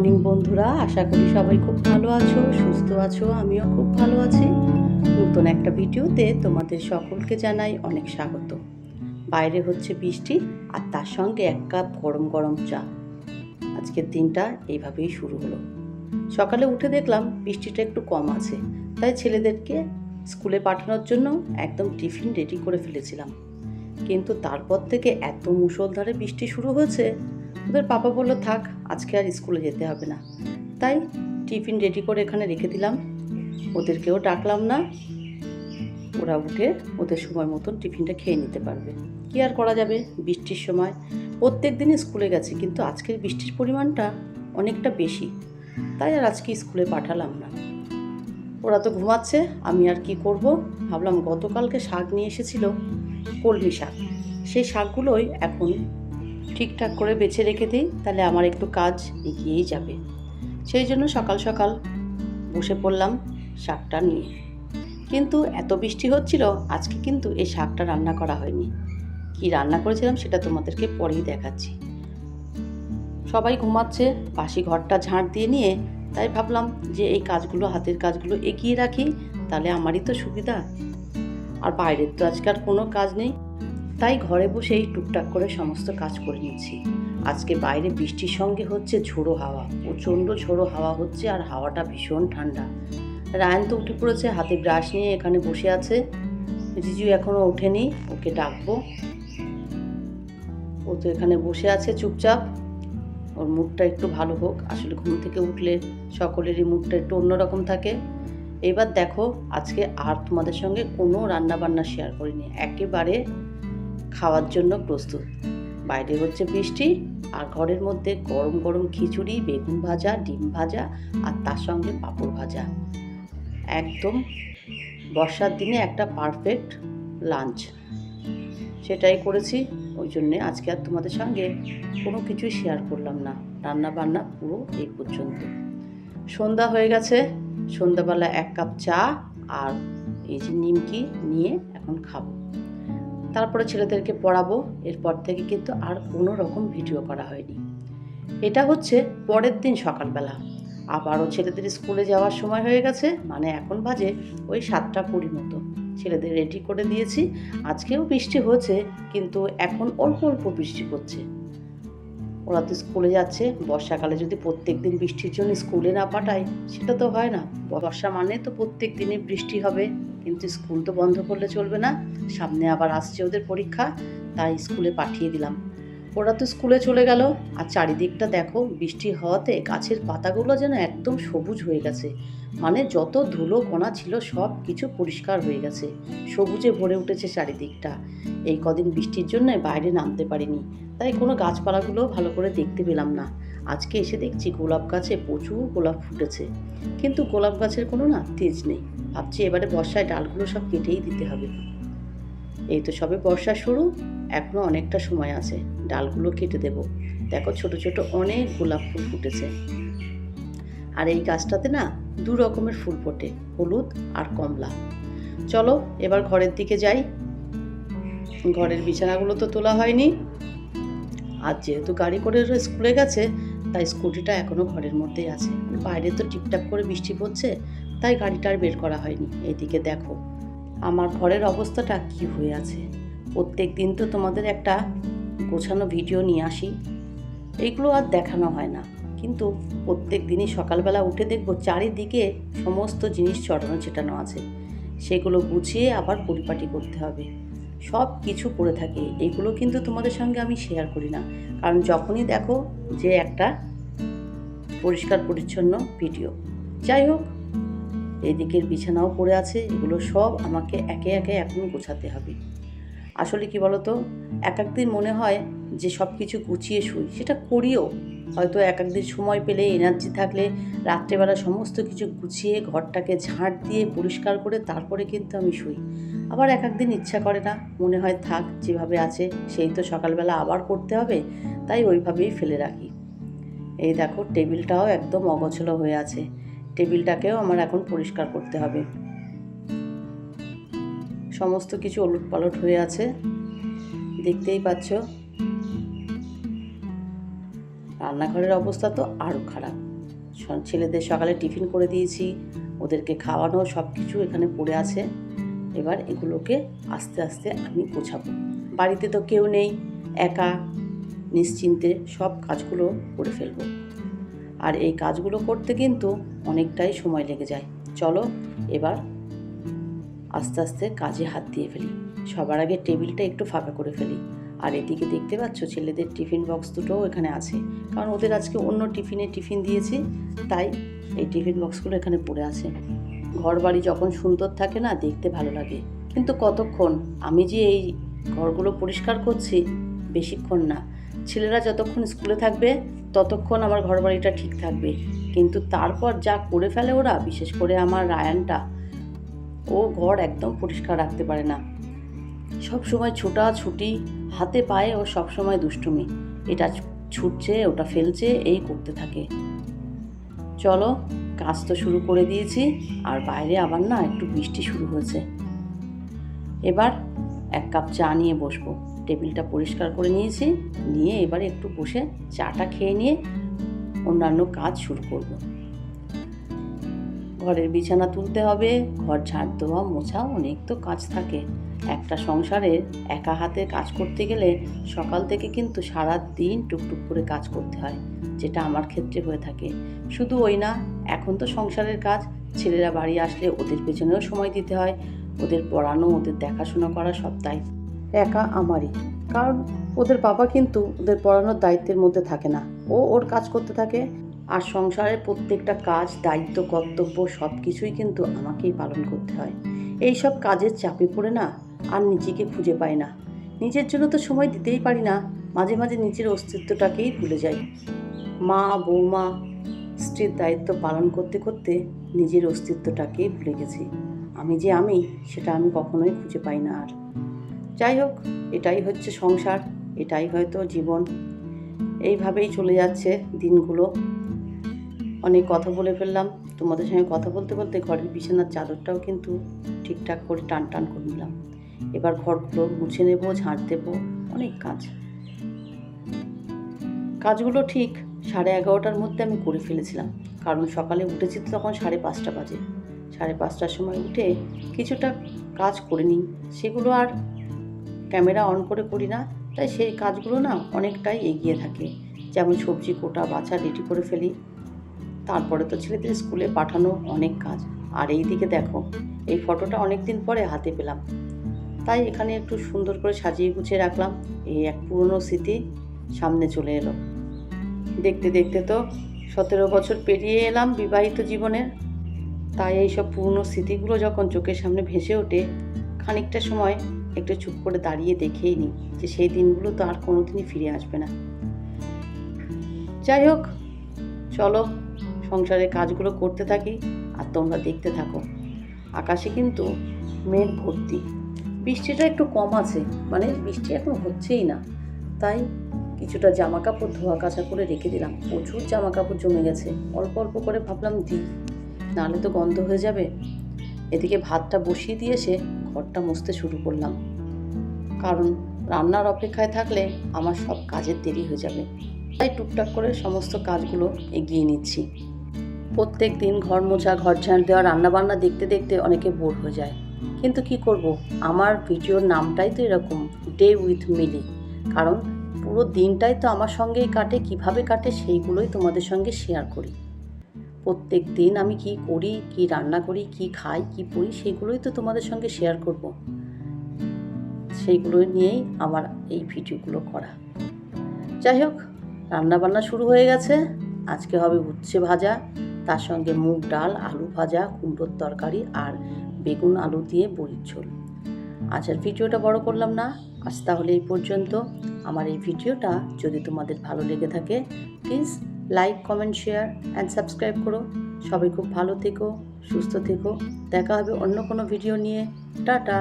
Morning বন্ধুরা, আশা করি সবাই খুব ভালো আছো, সুস্থ আছো, আমিও খুব ভালো আছি। নতুন একটা ভিডিওতে তোমাদের সকলকে জানাই অনেক স্বাগত। বাইরে হচ্ছে বৃষ্টি, আর তার সঙ্গে এক কাপ গরম গরম চা। আজকের দিনটা এইভাবেই শুরু হলো। সকালে উঠে দেখলাম বৃষ্টিটা একটু কম আছে, তাই ছেলেদেরকে স্কুলে পাঠানোর জন্য একদম টিফিন রেডি করে ফেলেছিলাম। কিন্তু তারপর থেকে এত মুষলধারে বৃষ্টি শুরু হয়েছে ওদের পাপা বলল, থাক, আজকে আর স্কুলে যেতে হবে না। তাই টিফিন রেডি করে এখানে রেখে দিলাম। ওদেরকেও ডাকলাম না। ওরা উঠে ওদের সময় মতন টিফিনটা খেয়ে নিতে পারবে। কি আর করা যাবে? বৃষ্টির সময়। প্রত্যেক দিনই স্কুলে গেছে, কিন্তু আজকের বৃষ্টির পরিমাণটা অনেকটা বেশি। তাই আর আজকে স্কুলে পাঠালাম না। ওরা তো ঘুমাচ্ছে, আমি আর কি করব? ভাবলাম গতকালকে শাক নিয়ে এসেছিল, কলমি শাক। সেই শাকগুলোই এখন ঠিকঠাক করে বেছে রেখে দিই, তাহলে আমার একটু কাজ এগিয়েই যাবে। সেই জন্য সকাল সকাল বসে পড়লাম শাকটা নিয়ে। কিন্তু এত বৃষ্টি হচ্ছিল, আজকে কিন্তু এই শাকটা রান্না করা হয়নি। কি রান্না করেছিলাম সেটা তোমাদেরকে পরেই দেখাচ্ছি। সবাই ঘুমাচ্ছে, বাসি ঘরটা ঝাঁট দিয়ে নিয়ে, তাই ভাবলাম যে এই কাজগুলো, হাতের কাজগুলো এগিয়ে রাখি, তাহলে আমারই তো সুবিধা। আর বাইরের তো আজকাল কোনো কাজ নেই। তাই ঘরে বসেই টুকটাক করে সমস্ত কাজ করে নিচ্ছি। আজকে বাইরে বৃষ্টির সঙ্গে হচ্ছে ঝোড়ো হাওয়া, প্রচণ্ড ঝোড়ো হাওয়া হচ্ছে আর হাওয়াটা ভীষণ ঠান্ডা। রায়ন তো উঠে পড়েছে, হাতে ব্রাশ নিয়ে এখানে বসে আছে। জিজু এখনও ওঠেনি, ওকে ডাকবো। ও তো এখানে বসে আছে চুপচাপ। ওর মুডটা একটু ভালো হোক, আসলে ঘুম থেকে উঠলে সকলেরই মুডটা একটু অন্যরকম থাকে। এবার দেখো, আজকে আর তোমাদের সঙ্গে কোনো রান্না বান্না শেয়ার করিনি। একেবারে খাওয়ার জন্য প্রস্তুত। বাইরে হচ্ছে বৃষ্টি, আর ঘরের মধ্যে গরম গরম খিচুড়ি, বেগুন ভাজা, ডিম ভাজা, আর তার সঙ্গে পাঁপড় ভাজা। একদম বর্ষার দিনে একটা পারফেক্ট লাঞ্চ সেটাই করেছি, ওই জন্যে আজকে আর তোমাদের সঙ্গে কোনো কিছুই শেয়ার করলাম না। রান্না বান্না পুরো এই পর্যন্ত। সন্ধ্যা হয়ে গেছে, সন্ধ্যাবেলা এক কাপ চা আর এই যে নিমকি নিয়ে এখন খাব। তারপরে ছেলেদেরকে পড়াবো। এরপর থেকে কিন্তু আর কোনো রকম ভিডিও করা হয়নি। এটা হচ্ছে পরের দিন সকালবেলা। আবারও ছেলেদের স্কুলে যাওয়ার সময় হয়ে গেছে মানে এখন বাজে ওই সাতটা কুড়ি মতো। ছেলেদের রেডি করে দিয়েছি। আজকেও বৃষ্টি হয়েছে কিন্তু এখন অল্প অল্প বৃষ্টি পড়ছে। ওরা তো স্কুলে যাচ্ছে। বর্ষাকালে যদি প্রত্যেক দিন বৃষ্টির জন্য স্কুলে না পাঠায়, সেটা তো হয় না। বর্ষা মানে তো প্রত্যেক দিনই বৃষ্টি হবে। কিন্তু স্কুল তো বন্ধ করলে চলবে না। সামনে আবার আসছে ওদের পরীক্ষা, তাই স্কুলে পাঠিয়ে দিলাম। ওরা তো স্কুলে চলে গেল। আর চারিদিকটা দেখো, বৃষ্টি হওয়াতে গাছের পাতাগুলো যেন একদম সবুজ হয়ে গেছে। মানে যত ধুলো কণা ছিল, সব কিছু পরিষ্কার হয়ে গেছে। সবুজে ভরে উঠেছে চারিদিকটা। এই কদিন বৃষ্টির জন্য বাইরে নামতে পারিনি। তাই কোনো গাছপালাগুলো ভালো করে দেখতে পেলাম না। আজকে এসে দেখছি গোলাপ গাছে প্রচুর গোলাপ ফুটেছে। কিন্তু গোলাপ গাছের কোনো না তেজ নেই। ভাবছি এবারে বর্ষায় ডালগুলো সব কেটেই দিতে হবে। এই তো সবে বর্ষা শুরু। এখনও অনেকটা সময় আছে। ডালগুলো কেটে দেব। দেখো ছোট ছোট অনেক গোলাপ ফুল ফুটেছে। আর এই গাছটাতে না দু রকমের ফুল ফোটে, হলুদ আর কমলা। চলো, এবার ঘরের দিকে যাই। ঘরের বিছানাগুলো তো তোলা হয়নি। আর যেহেতু গাড়ি করে স্কুলে গেছে, তাই স্কুটিটা এখনও ঘরের মধ্যেই আছে। বাইরে তো টিপটাপ করে বৃষ্টি পড়ছে, তাই গাড়িটা আর বের করা হয়নি। এদিকে দেখো, আমার ঘরের অবস্থাটা কি হয়ে আছে। প্রত্যেক দিন তো তোমাদের একটা গোছানো ভিডিও নিয়ে আসি। এইগুলো আর দেখানো হয় না। কিন্তু প্রত্যেক দিনই সকালবেলা উঠে দেখব চারিদিকে সমস্ত জিনিস চড়ানো চেটানো আছে। সেগুলো গুছিয়ে আবার পরিপাটি করতে হবে। সব কিছু করে থাকে। এগুলো কিন্তু তোমাদের সঙ্গে আমি শেয়ার করি না। কারণ যখনই দেখো যে একটা পরিষ্কার পরিচ্ছন্ন ভিডিও। যাই হোক এদিকের বিছানাও পড়ে আছে। এগুলো সব আমাকে একে একে এখন গোছাতে হবে। আসলে কি বলতো? এক একদিন মনে হয় যে সব কিছু গুছিয়ে শুই। সেটা করিও। হয়তো এক একদিন সময় পেলে এনার্জি থাকলে, রাত্রেবেলা সমস্ত কিছু গুছিয়ে ঘরটাকে ঝাঁট দিয়ে পরিষ্কার করে তারপরে কিন্তু আমি শুই। আবার এক একদিন ইচ্ছা করে না। মনে হয় থাক, যেভাবে আছে সেই তো সকালবেলা আবার করতে হবে, তাই ওইভাবেই ফেলে রাখি। এই দেখো, টেবিলটাও একদম অগোছলো হয়ে আছে। টেবিলটাকেও আমার এখন পরিষ্কার করতে হবে। সমস্ত কিছু ওলট পালট হয়ে আছে। দেখতেই পাচ্ছ। রান্নাঘরের অবস্থা তো আরও খারাপ। ছেলেদের সকালে টিফিন করে দিয়েছি, ওদেরকে খাওয়ানো সব কিছু এখানে পড়ে আছে। এবার এগুলোকে আস্তে আস্তে আমি গোছাবো। বাড়িতে তো কেউ নেই, একা, নিশ্চিন্তে সব কাজগুলো করে ফেলব। আর এই কাজগুলো করতে কিন্তু অনেকটাই সময় লেগে যায়। চলো এবার আস্তে আস্তে কাজে হাত দিয়ে ফেলি। সবার আগে টেবিলটা একটু ফাঁকা করে ফেলি। আর এদিকে দেখতে পাচ্ছ ছেলেদের টিফিন বক্স দুটোও এখানে আছে। কারণ ওদের আজকে অন্য টিফিনে টিফিন দিয়েছি, তাই এই টিফিন বক্সগুলো এখানে পড়ে আছে। ঘর বাড়ি যখন সুন্দর থাকে না, দেখতে ভালো লাগে। কিন্তু কতক্ষণ? আমি যে এই ঘরগুলো পরিষ্কার করছি, বেশিক্ষণ না। ছেলেরা যতক্ষণ স্কুলে থাকবে, ততক্ষণ আমার ঘর বাড়িটা ঠিক থাকবে। কিন্তু তারপর যা করে ফেলে ওরা, বিশেষ করে আমার রায়ানটা, ও ঘর একদম পরিষ্কার রাখতে পারে না। সব সময় ছোটা ছুটি হাতে পায়ে ও সব সময় দুষ্টুমি। এটা ছুটছে, ওটা ফেলছে, এই করতে থাকে। চলো, কাজ তো শুরু করে দিয়েছি, আর বাইরে আবার না একটু বৃষ্টি শুরু হয়েছে। এবার এক কাপ চা নিয়ে বসবো। টেবিলটা পরিষ্কার করে নিয়েছি, নিয়ে এবারে একটু বসে চাটা খেয়ে নিয়ে অন্যান্য কাজ শুরু করব। ঘরের বিছানা তুলতে হবে, ঘর ঝাড় দেওয়া, মোছা, অনেক তো কাজ থাকে। একটা সংসারে একা হাতে কাজ করতে গেলে সকাল থেকে কিন্তু সারা দিন টুকটুক করে কাজ করতে হয়, যেটা আমার ক্ষেত্রে হয়ে থাকে। শুধু ওই না, এখন তো সংসারের কাজ, ছেলেরা বাড়ি আসলে ওদের পেছনেও সময় দিতে হয়, ওদের পড়ানো, ওদের দেখাশোনা করা সব দায়িত্ব একা আমারই, কারণ ওদের বাবা কিন্তু ওদের পড়ানোর দায়িত্বের মধ্যে থাকে না, ও ওর কাজ করতে থাকে। আর সংসারের প্রত্যেকটা কাজ, দায়িত্ব, কর্তব্য সব কিছুই কিন্তু আমাকেই পালন করতে হয়। এই সব কাজের চাপে পড়ে না আর নিজেকে খুঁজে পাই না। নিজের জন্য তো সময় দিতেই পারি না, মাঝে মাঝে নিজের অস্তিত্বটাকেই ভুলে যাই। মা, বৌমা, স্ত্রীর দায়িত্ব পালন করতে করতে নিজের অস্তিত্বটাকেই ভুলে গেছি। আমি যে আমি, সেটা আমি কখনোই খুঁজে পাই না আর। যাই হোক, এটাই হচ্ছে সংসার, এটাই হয়তো জীবন। এইভাবেই চলে যাচ্ছে দিনগুলো। অনেক কথা বলে ফেললাম। তোমাদের সঙ্গে কথা বলতে বলতে ঘরের বিছানার চাদরটাও কিন্তু ঠিকঠাক করে টান টান করে নিলাম। এবার ঘরগুলো মুছে নেব, ঝাড় দেবো, অনেক কাজ। কাজগুলো ঠিক সাড়ে এগারোটার মধ্যে আমি করে ফেলেছিলাম। কারণ সকালে উঠেছি তো তখন সাড়ে পাঁচটা বাজে। সাড়ে পাঁচটার সময় উঠে কিছুটা কাজ করে নিই। সেগুলো আর ক্যামেরা অন করে করি না। তাই সেই কাজগুলো না অনেকটাই এগিয়ে থাকে। যেমন সবজি কোটা, বাছা রেডি করে ফেলি। তারপরে তো ছেলেদের স্কুলে পাঠানো অনেক কাজ। আর এই দিকে দেখো, এই ফটোটা অনেক দিন পরে হাতে পেলাম। তাই এখানে একটু সুন্দর করে সাজিয়ে গুছিয়ে রাখলাম। এই এক পুরনো স্মৃতি সামনে চলে এলো। দেখতে দেখতে তো সতেরো বছর পেরিয়ে এলাম বিবাহিত জীবনের। তাই এইসব পুরনো স্মৃতিগুলো যখন চোখের সামনে ভেসে ওঠে, খানিকটা সময় একটু চুপ করে দাঁড়িয়ে দেখেই নিই যে সেই দিনগুলো তো আর কোনোদিনই ফিরে আসবে না। যাই হোক, চলো সংসারের কাজগুলো করতে থাকি আর তোমরা দেখতে থাকো। আকাশে কিন্তু মেঘ ভর্তি। বৃষ্টিটা একটু কম আছে। মানে বৃষ্টি এখন হচ্ছেই না। তাই কিছুটা জামা কাপড় ধোয়া কাচা করে রেখে দিলাম। প্রচুর জামা কাপড় জমে গেছে। অল্প অল্প করে ভাবলাম দিই। নাহলে তো গন্ধ হয়ে যাবে। এদিকে ভাতটা বসিয়ে দিয়ে এসে ঘরটা মুছতে শুরু করলাম। কারণ রান্নার অপেক্ষায় থাকলে আমার সব কাজের দেরি হয়ে যাবে। তাই টুকটাক করে সমস্ত কাজগুলো এগিয়ে নিচ্ছি। প্রত্যেক দিন ঘর মোছা, ঘর ঝাঁট দেওয়া, রান্নাবান্না দেখতে দেখতে অনেকে বোর হয়ে যায়। কিন্তু কি করব? আমার ভিডিওর নামটাই তো এরকম ডে উইথ মিলি কারণ পুরো দিনটাই তো আমার সঙ্গেই কাটে, কীভাবে কাটে সেইগুলোই তোমাদের সঙ্গে শেয়ার করি। প্রত্যেক দিন আমি কি করি, কি রান্না করি, কি খাই, কি পড়ি সেগুলোই তো তোমাদের সঙ্গে শেয়ার করব। সেইগুলো নিয়েই আমার এই ভিডিওগুলো করা। যাই হোক, রান্নাবান্না শুরু হয়ে গেছে। আজকে হবে উচ্ছে ভাজা। তার সঙ্গে মুগ ডাল, আলু ভাজা, কুমড়োর তরকারি আর বেগুন, আলু দিয়ে বড়ির ঝোল। আর ভিডিওটা বড় করলাম না। আজ তাহলে এই পর্যন্ত। আমার এই ভিডিওটা যদি তোমাদের ভালো লেগে থাকে please like comment share and subscribe করো। সবাই খুব ভালো থেকো, সুস্থ থেকো। দেখা হবে অন্য কোনো ভিডিও নিয়ে। টাটা!